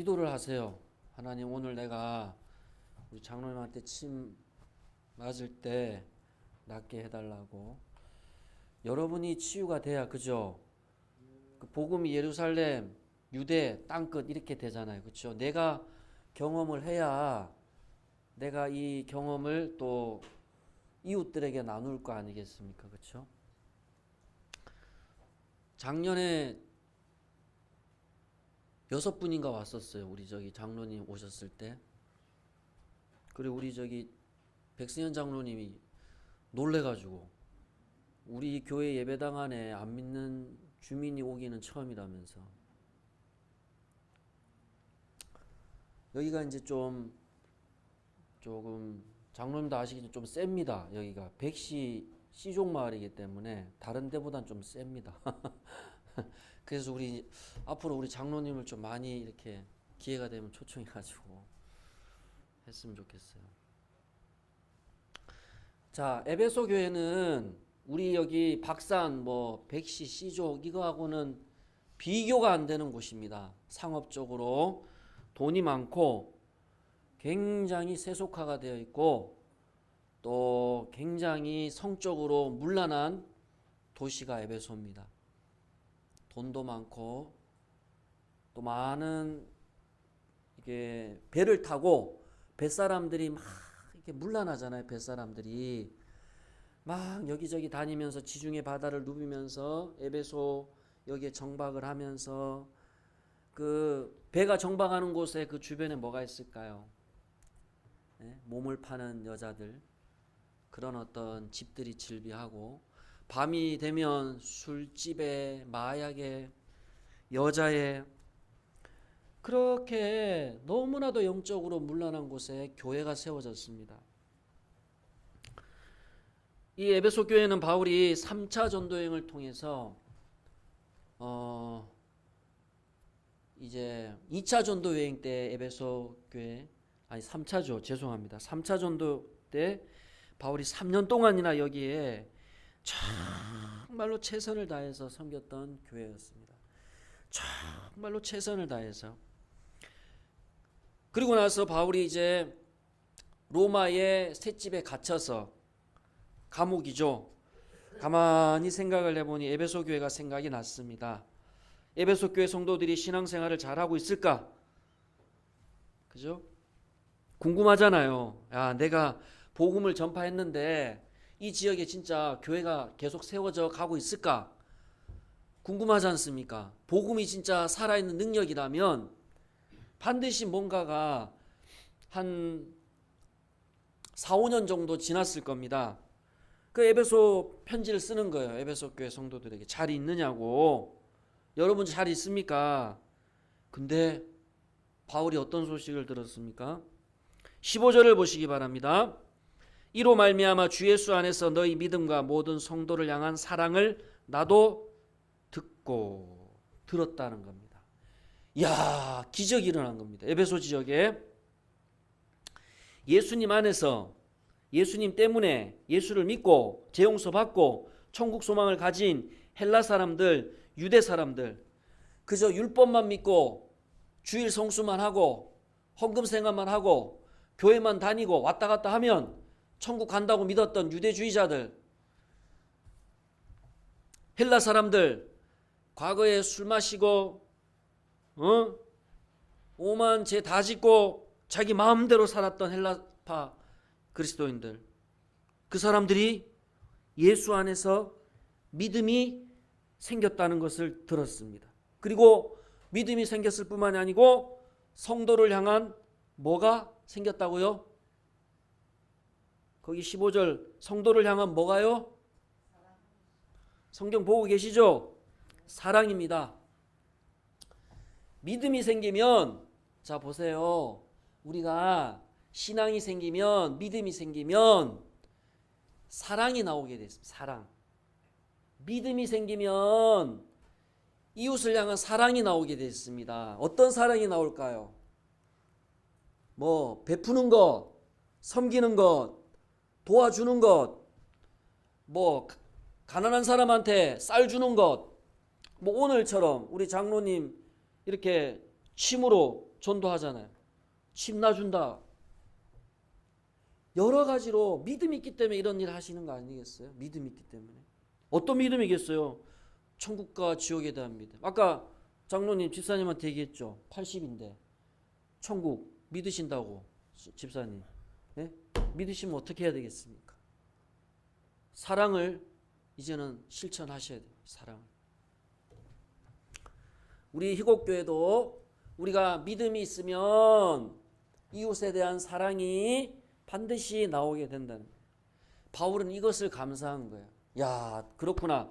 기도를 하세요. 하나님 오늘 내가 우리 장로님한테 침 맞을 때 낫게 해달라고. 여러분이 치유가 돼야 그죠? 그 복음이 예루살렘, 유대, 땅끝 이렇게 되잖아요. 그렇죠? 내가 경험을 해야 내가 이 경험을 또 이웃들에게 나눌 거 아니겠습니까? 그렇죠? 작년에 여섯 분인가 왔었어요. 우리 저기 장로님 오셨을 때. 그리고 우리 저기 백승현 장로님이 놀래가지고 우리 교회 예배당 안에 안 믿는 주민이 오기는 처음이라면서 여기가 이제 좀 조금 장로님도 아시겠지만 좀 셉니다. 여기가 백시 시종 마을이기 때문에 다른 데보단 좀 셉니다. 그래서 우리 앞으로 우리 장로님을 좀 많이 이렇게 기회가 되면 초청해 가지고 했으면 좋겠어요. 자, 에베소 교회는 우리 여기 박산 뭐 백시 시족 이거하고는 비교가 안 되는 곳입니다. 상업적으로 돈이 많고 굉장히 세속화가 되어 있고 또 굉장히 성적으로 문란한 도시가 에베소입니다. 돈도 많고 또 많은 이게 배를 타고 뱃사람들이 막 이렇게 문란하잖아요. 뱃사람들이 막 여기저기 다니면서 지중해 바다를 누비면서 에베소 여기에 정박을 하면서 그 배가 정박하는 곳에 그 주변에 뭐가 있을까요? 예? 몸을 파는 여자들 그런 어떤 집들이 즐비하고 밤이 되면 술집에 마약에 여자에 그렇게 너무나도 영적으로 문란한 곳에 교회가 세워졌습니다. 이 에베소 교회는 바울이 3차 전도 여행을 통해서 어 이제 2차 전도 여행 때 에베소 교회 아니 3차죠. 죄송합니다. 3차 전도 때 바울이 3년 동안이나 여기에 정말로 최선을 다해서 섬겼던 교회였습니다. 정말로 최선을 다해서 그리고 나서 바울이 이제 로마의 셋집에 갇혀서 감옥이죠. 가만히 생각을 해보니 에베소 교회가 생각이 났습니다. 에베소 교회 성도들이 신앙생활을 잘하고 있을까? 그죠? 궁금하잖아요. 야, 내가 복음을 전파했는데 이 지역에 진짜 교회가 계속 세워져 가고 있을까? 궁금하지 않습니까? 복음이 진짜 살아있는 능력이라면 반드시 뭔가가 한 4, 5년 정도 지났을 겁니다. 그 에베소 편지를 쓰는 거예요. 에베소 교회 성도들에게 잘 있느냐고. 여러분 잘 있습니까? 근데 바울이 어떤 소식을 들었습니까? 15절을 보시기 바랍니다. 이로 말미암아 주 예수 안에서 너희 믿음과 모든 성도를 향한 사랑을 나도 듣고 들었다는 겁니다. 야, 기적이 일어난 겁니다. 에베소 지역에 예수님 안에서 예수님 때문에 예수를 믿고 재용서 받고 천국 소망을 가진 헬라 사람들, 유대 사람들 그저 율법만 믿고 주일 성수만 하고 헌금 생활만 하고 교회만 다니고 왔다 갔다 하면 천국 간다고 믿었던 유대주의자들 헬라 사람들 과거에 술 마시고 어? 오만 죄 다 짓고 자기 마음대로 살았던 헬라파 그리스도인들 그 사람들이 예수 안에서 믿음이 생겼다는 것을 들었습니다. 그리고 믿음이 생겼을 뿐만이 아니고 성도를 향한 뭐가 생겼다고요? 거기 15절 성도를 향한 뭐가요? 성경 보고 계시죠? 사랑입니다. 믿음이 생기면 자 보세요. 우리가 신앙이 생기면 믿음이 생기면 사랑이 나오게 됐습니다. 사랑. 믿음이 생기면 이웃을 향한 사랑이 나오게 됐습니다. 어떤 사랑이 나올까요? 뭐 베푸는 것, 섬기는 것, 도와주는 것, 뭐 가난한 사람한테 쌀 주는 것, 뭐 오늘처럼 우리 장로님 이렇게 침으로 전도하잖아요. 집 놔준다. 여러 가지로 믿음이 있기 때문에 이런 일을 하시는 거 아니겠어요? 믿음이 있기 때문에. 어떤 믿음이겠어요? 천국과 지옥에 대한 믿음. 아까 장로님, 집사님한테 얘기했죠. 80인데. 천국 믿으신다고, 시- 집사님. 예? 믿으시면 어떻게 해야 되겠습니까? 사랑을 이제는 실천하셔야 돼요. 사랑을. 우리 희곡교회도 우리가 믿음이 있으면 이웃에 대한 사랑이 반드시 나오게 된다는 거예요. 바울은 이것을 감사한 거예요. 야, 그렇구나.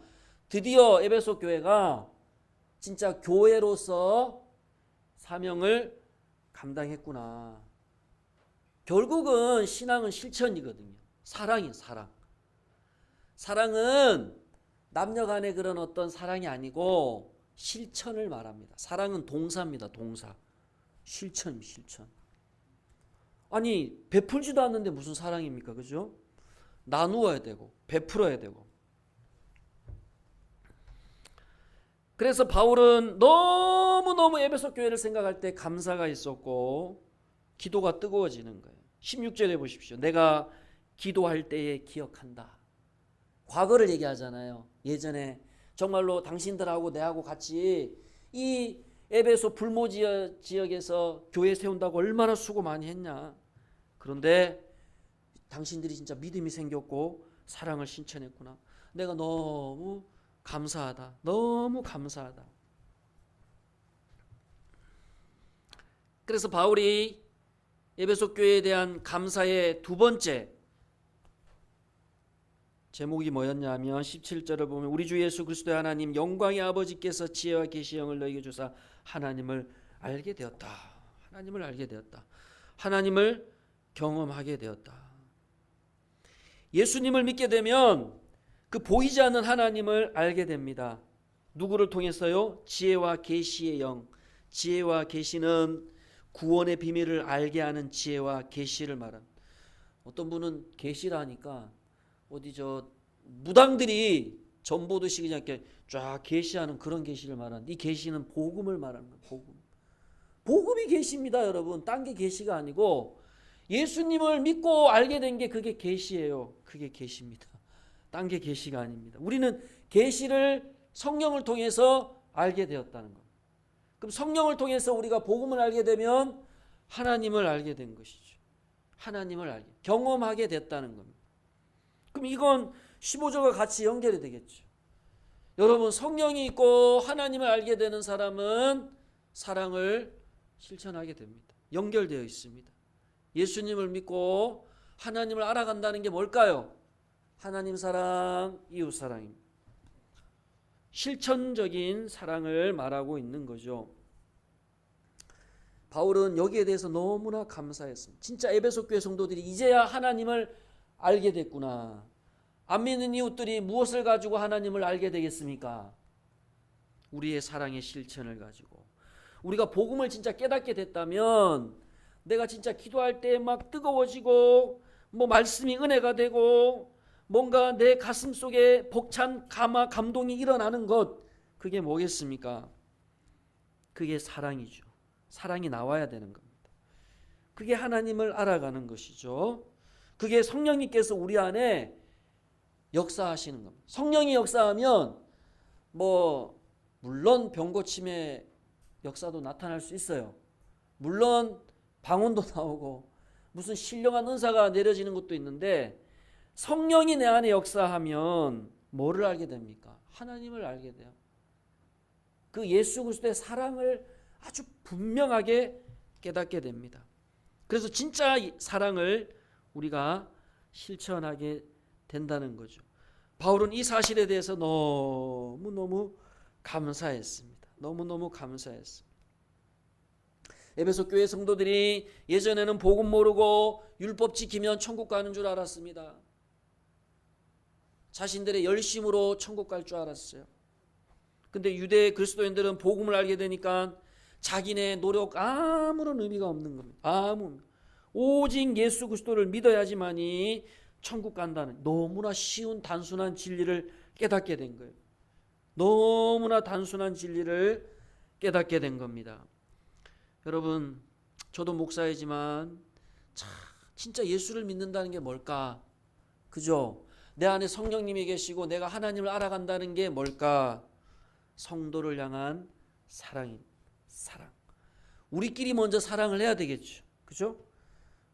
드디어 에베소 교회가 진짜 교회로서 사명을 감당했구나. 결국은 신앙은 실천이거든요. 사랑이 사랑. 사랑은 남녀 간의 그런 어떤 사랑이 아니고 실천을 말합니다. 사랑은 동사입니다. 동사. 실천, 실천. 아니, 베풀지도 않는데 무슨 사랑입니까? 그죠? 나누어야 되고, 베풀어야 되고. 그래서 바울은 너무너무 에베소 교회를 생각할 때 감사가 있었고, 기도가 뜨거워지는 거예요. 16절에 보십시오. 내가 기도할 때에 기억한다. 과거를 얘기하잖아요. 예전에 정말로 당신들하고 내하고 같이 이 에베소 불모 지역, 지역에서 교회 세운다고 얼마나 수고 많이 했냐. 그런데 당신들이 진짜 믿음이 생겼고 사랑을 신천했구나. 내가 너무 감사하다. 너무 감사하다. 그래서 바울이 에베소 교회에 대한 감사의 두 번째 제목이 뭐였냐면 17절을 보면 우리 주 예수 그리스도의 하나님 영광의 아버지께서 지혜와 계시 영을 너에게 주사 하나님을 알게 되었다. 하나님을 알게 되었다. 하나님을 경험하게 되었다. 예수님을 믿게 되면 그 보이지 않는 하나님을 알게 됩니다. 누구를 통해서요? 지혜와 계시의 영. 지혜와 계시는 구원의 비밀을 알게 하는 지혜와 계시를 말한. 어떤 분은 계시라니까 어디 저 무당들이 전보듯이 그냥 이렇게 쫙 계시하는 그런 계시를 말하는 이 계시는 복음을 말하는 거예요. 복음. 복음이 계시입니다, 여러분. 딴 게 계시가 아니고 예수님을 믿고 알게 된 게 그게 계시예요. 그게 계시입니다. 딴 게 계시가 아닙니다. 우리는 계시를 성령을 통해서 알게 되었다는 것. 그럼 성령을 통해서 우리가 복음을 알게 되면 하나님을 알게 된 것이죠. 하나님을 알게 경험하게 됐다는 겁니다. 그럼 이건 15절과 같이 연결이 되겠죠. 여러분 성령이 있고 하나님을 알게 되는 사람은 사랑을 실천하게 됩니다. 연결되어 있습니다. 예수님을 믿고 하나님을 알아간다는 게 뭘까요? 하나님 사랑, 이웃 사랑입니다. 실천적인 사랑을 말하고 있는 거죠. 바울은 여기에 대해서 너무나 감사했습니다. 진짜 에베소 교회 성도들이 이제야 하나님을 알게 됐구나. 안 믿는 이웃들이 무엇을 가지고 하나님을 알게 되겠습니까? 우리의 사랑의 실천을 가지고. 우리가 복음을 진짜 깨닫게 됐다면 내가 진짜 기도할 때 막 뜨거워지고 뭐 말씀이 은혜가 되고 뭔가 내 가슴 속에 벅찬 감화 감동이 일어나는 것 그게 뭐겠습니까? 그게 사랑이죠. 사랑이 나와야 되는 겁니다. 그게 하나님을 알아가는 것이죠. 그게 성령님께서 우리 안에 역사하시는 겁니다. 성령이 역사하면 뭐 물론 병 고침의 역사도 나타날 수 있어요. 물론 방언도 나오고 무슨 신령한 은사가 내려지는 것도 있는데 성령이 내 안에 역사하면 뭐를 알게 됩니까? 하나님을 알게 돼요. 그 예수 그리스도의 사랑을 아주 분명하게 깨닫게 됩니다. 그래서 진짜 사랑을 우리가 실천하게 된다는 거죠. 바울은 이 사실에 대해서 너무너무 감사했습니다. 너무너무 감사했습니다. 에베소 교회 성도들이 예전에는 복음 모르고 율법 지키면 천국 가는 줄 알았습니다. 자신들의 열심으로 천국 갈 줄 알았어요. 근데 유대 그리스도인들은 복음을 알게 되니까 자기네 노력 아무런 의미가 없는 겁니다. 아무 오직 예수 그리스도를 믿어야지만이 천국 간다는 너무나 쉬운 단순한 진리를 깨닫게 된 거예요. 너무나 단순한 진리를 깨닫게 된 겁니다. 여러분, 저도 목사이지만 참 진짜 예수를 믿는다는 게 뭘까? 그죠? 내 안에 성령님이 계시고 내가 하나님을 알아간다는 게 뭘까? 성도를 향한 사랑인 사랑. 우리끼리 먼저 사랑을 해야 되겠죠. 그죠?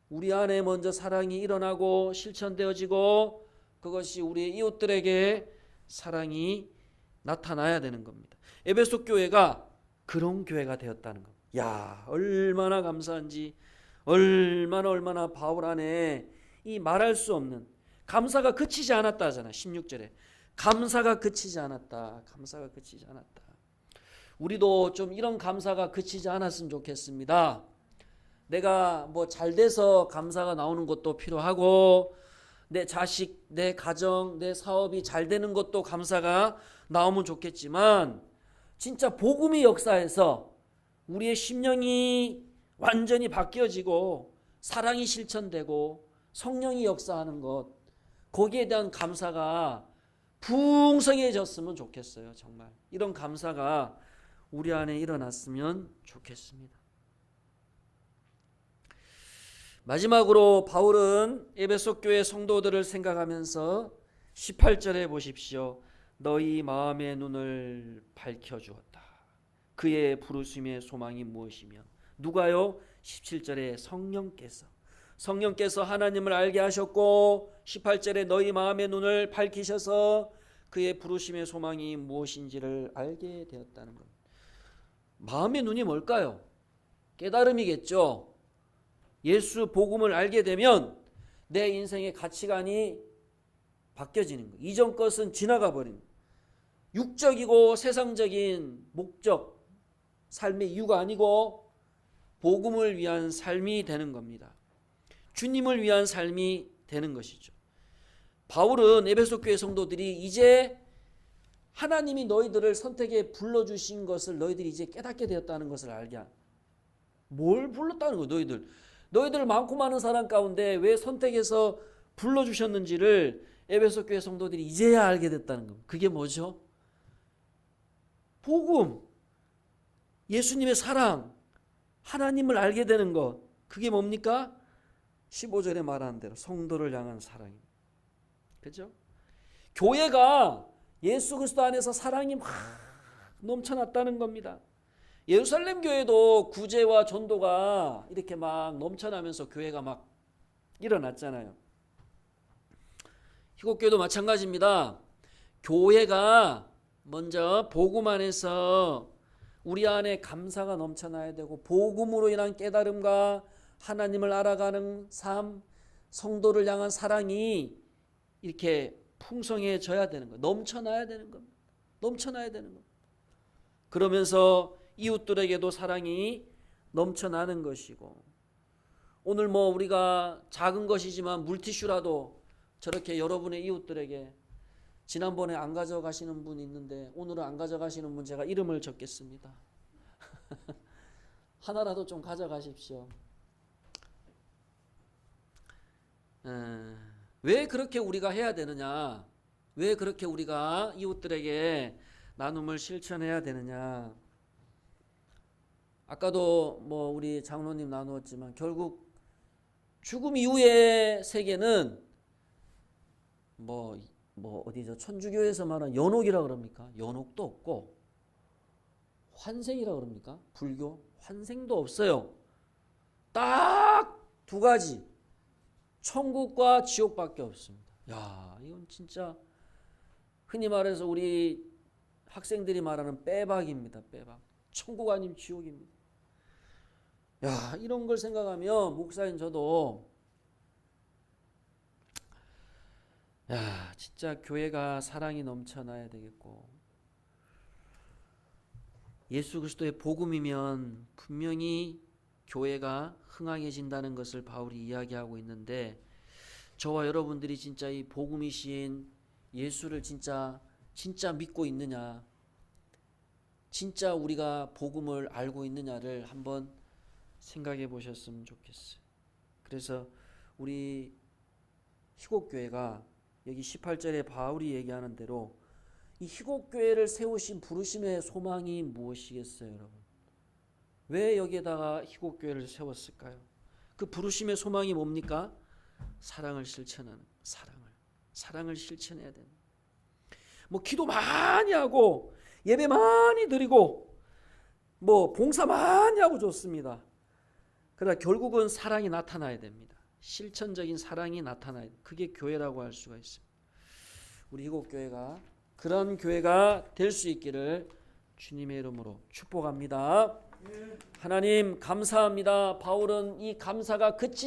우리 안에 먼저 사랑이 일어나고 실천되어지고 그것이 우리 이웃들에게 사랑이 나타나야 되는 겁니다. 에베소 교회가 그런 교회가 되었다는 겁니다. 야, 얼마나 감사한지 얼마나 얼마나 바울 안에 이 말할 수 없는 감사가 그치지 않았다 하잖아. 16절에. 감사가 그치지 않았다. 감사가 그치지 않았다. 우리도 좀 이런 감사가 그치지 않았으면 좋겠습니다. 내가 뭐 잘 돼서 감사가 나오는 것도 필요하고 내 자식, 내 가정, 내 사업이 잘 되는 것도 감사가 나오면 좋겠지만 진짜 복음의 역사에서 우리의 심령이 완전히 바뀌어지고 사랑이 실천되고 성령이 역사하는 것 거기에 대한 감사가 풍성해졌으면 좋겠어요. 정말 이런 감사가 우리 안에 일어났으면 좋겠습니다. 마지막으로 바울은 에베소 교회 성도들을 생각하면서 18절에 보십시오. 너희 마음의 눈을 밝혀 주었다. 그의 부르심의 소망이 무엇이며 누가요? 17절에 성령께서 성령께서 하나님을 알게 하셨고 18절에 너희 마음의 눈을 밝히셔서 그의 부르심의 소망이 무엇인지를 알게 되었다는 겁니다. 마음의 눈이 뭘까요? 깨달음이겠죠. 예수 복음을 알게 되면 내 인생의 가치관이 바뀌어지는 거. 이전 것은 지나가 버린 육적이고 세상적인 목적, 삶의 이유가 아니고 복음을 위한 삶이 되는 겁니다. 주님을 위한 삶이 되는 것이죠. 바울은 에베소 교회 성도들이 이제 하나님이 너희들을 선택에 불러 주신 것을 너희들이 이제 깨닫게 되었다는 것을 알게 한. 뭘 불렀다는 거 너희들. 너희들 많고 많은 사람 가운데 왜 선택해서 불러 주셨는지를 에베소 교회 성도들이 이제야 알게 됐다는 겁니다. 그게 뭐죠? 복음. 예수님의 사랑. 하나님을 알게 되는 것. 그게 뭡니까? 15절에 말하는 대로 성도를 향한 사랑입니다. 그죠? 교회가 예수 그리스도 안에서 사랑이 막 넘쳐났다는 겁니다. 예루살렘 교회도 구제와 전도가 이렇게 막 넘쳐나면서 교회가 막 일어났잖아요. 희곡교도 마찬가지입니다. 교회가 먼저 복음 안에서 우리 안에 감사가 넘쳐나야 되고 복음으로 인한 깨달음과 하나님을 알아가는 삶, 성도를 향한 사랑이 이렇게 풍성해져야 되는 거, 넘쳐나야 되는 겁니다. 넘쳐나야 되는 겁니다. 그러면서 이웃들에게도 사랑이 넘쳐나는 것이고 오늘 뭐 우리가 작은 것이지만 물티슈라도 저렇게 여러분의 이웃들에게 지난번에 안 가져가시는 분 있는데 오늘은 안 가져가시는 분 제가 이름을 적겠습니다. 하나라도 좀 가져가십시오. 에, 왜 그렇게 우리가 해야 되느냐? 왜 그렇게 우리가 이웃들에게 나눔을 실천해야 되느냐? 아까도 뭐 우리 장로님 나누었지만 결국 죽음 이후의 세계는 뭐, 뭐 어디죠? 천주교에서 말하는 연옥이라 그럽니까? 연옥도 없고 환생이라 그럽니까? 불교 환생도 없어요. 딱 두 가지. 천국과 지옥밖에 없습니다. 야, 이건 진짜 흔히 말해서 우리 학생들이 말하는 빼박입니다. 빼박. 천국 아님 지옥입니다. 야, 이런 걸 생각하면 목사인 저도 야, 진짜 교회가 사랑이 넘쳐나야 되겠고 예수 그리스도의 복음이면 분명히 교회가 흥황해진다는 것을 바울이 이야기하고 있는데 저와 여러분들이 진짜 이 복음이신 예수를 진짜 진짜 믿고 있느냐 진짜 우리가 복음을 알고 있느냐를 한번 생각해 보셨으면 좋겠어요. 그래서 우리 희곡교회가 여기 18절에 바울이 얘기하는 대로 이 희곡교회를 세우신 부르심의 소망이 무엇이겠어요, 여러분? 왜 여기에다가 희곡교회를 세웠을까요? 그 부르심의 소망이 뭡니까? 사랑을 실천하는 사랑을 사랑을 실천해야 되는 뭐 기도 많이 하고 예배 많이 드리고 뭐 봉사 많이 하고 좋습니다. 그러나 결국은 사랑이 나타나야 됩니다. 실천적인 사랑이 나타나야 돼. 그게 교회라고 할 수가 있습니다. 우리 이곳 교회가 그런 교회가 될 수 있기를 주님의 이름으로 축복합니다. 하나님 감사합니다. 바울은 이 감사가 그치